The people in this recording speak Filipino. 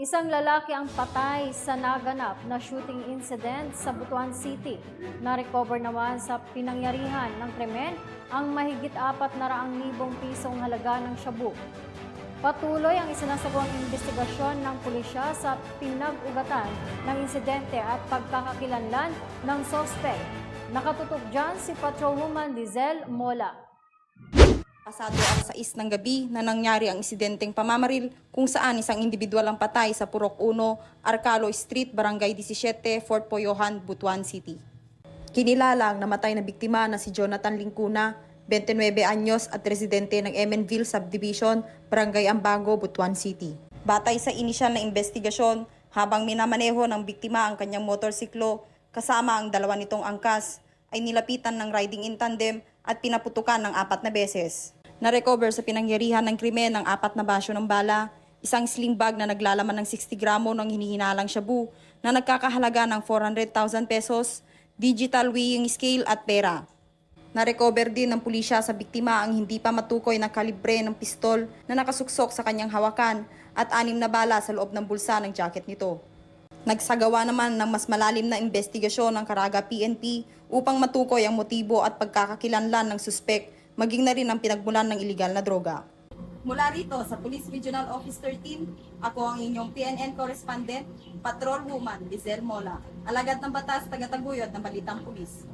Isang lalaki ang patay sa naganap na shooting incident sa Butuan City. Na-recover naman sa pinangyarihan ng krimen ang mahigit apat na raang libong pisong halaga ng shabu. Patuloy ang isinasagawang investigasyon ng pulisya sa pinag-ugatan ng insidente at pagkakakilanlan ng sospek. Nakatutok dyan si Patrolwoman Lizelle Mola. Pasado ang 6 ng gabi na nangyari ang insidenteng pamamaril kung saan isang individual ang patay sa Purok 1, Arcalo Street, Barangay 17, Fort Poyohan, Butuan City. Kinilala ang namatay na biktima na si Jonathan Lingcuna, 29 anyos at residente ng Emenville Subdivision, Barangay Ambago, Butuan City. Batay sa inisyal na investigasyon, habang minamaneho ng biktima ang kanyang motorsiklo kasama ang dalawa nitong angkas, ay nilapitan ng riding in tandem at pinaputukan ng apat na beses. Na-recover sa pinangyarihan ng krimen ng apat na basyo ng bala, isang sling bag na naglalaman ng 60 gramo ng hinihinalang shabu na nagkakahalaga ng 400,000 pesos, digital weighing scale at pera. Na-recover din ng pulisya sa biktima ang hindi pa matukoy na kalibre ng pistol na nakasuksok sa kanyang hawakan at anim na bala sa loob ng bulsa ng jacket nito. Nagsagawa naman ng mas malalim na investigasyon ng Caraga PNP upang matukoy ang motibo at pagkakakilanlan ng suspek maging na rin ang pinagmulan ng iligal na droga. Mula rito sa Police Regional Office 13, ako ang inyong PNN correspondent, Patrol Woman Lizelle Mola, alagad ng batas taga-taguyod ng Balitang Pulis.